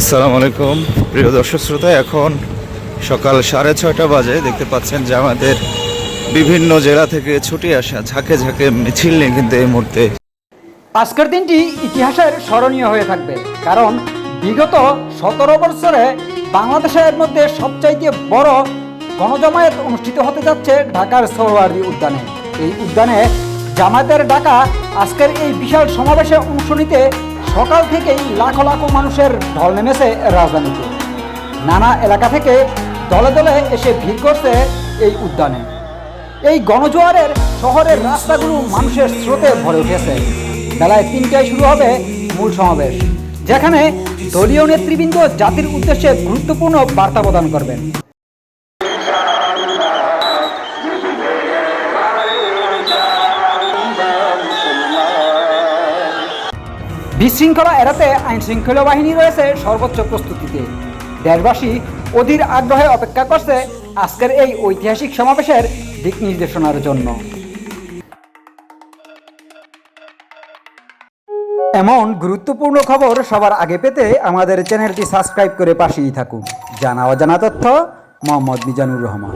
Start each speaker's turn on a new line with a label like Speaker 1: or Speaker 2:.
Speaker 1: আসসালামু আলাইকুম। প্রিয় দর্শক শ্রোতা, এখন সকাল সাড়ে ছয়টা বাজে। দেখতে পাচ্ছেন যে আমাদের বিভিন্ন জেলা থেকে ছুটি আসা ঝাঁকে ঝাঁকে মিছিল নিয়ে কিন্তু এই মুহূর্তে
Speaker 2: আজকের দিনটি ইতিহাসের স্মরণীয় হয়ে থাকবে, কারণ বিগত সতেরো বছরে বাংলাদেশের মধ্যে সবচাইতে বড় গণজমায়েত অনুষ্ঠিত হতে যাচ্ছে ঢাকার সৌরওয়ার্দী উদ্যানে। এই উদ্যানে জামায়াতের ডাকা আজকের এই বিশাল সমাবেশে অংশ নিতে সকাল থেকেই লাখো লাখো মানুষের ঢল নেমেছে রাজধানীতে। নানা এলাকা থেকে দলে দলে এসে ভিড় করছে এই উদ্যানে। এই গণজোয়ারের শহরের রাস্তাগুলো মানুষের স্রোতে ভরে উঠেছে। বেলায় তিনটায় শুরু হবে মূল সমাবেশ, যেখানে দলীয় নেতৃবৃন্দ জাতির উদ্দেশ্যে গুরুত্বপূর্ণ বার্তা প্রদান করবেন। বিশৃঙ্খলা এড়াতে আইন শৃঙ্খলা বাহিনী রয়েছে সর্বোচ্চ প্রস্তুতিতে। দেশবাসী অধীর আগ্রহে অপেক্ষা করছে আজকের এই ঐতিহাসিক সমাবেশের দিক নির্দেশনার জন্য। এমন গুরুত্বপূর্ণ খবর সবার আগে পেতে আমাদের চ্যানেলটি সাবস্ক্রাইব করে পাশেই থাকুন। জানা অজানা তথ্য, মোহাম্মদ মিজানুর রহমান।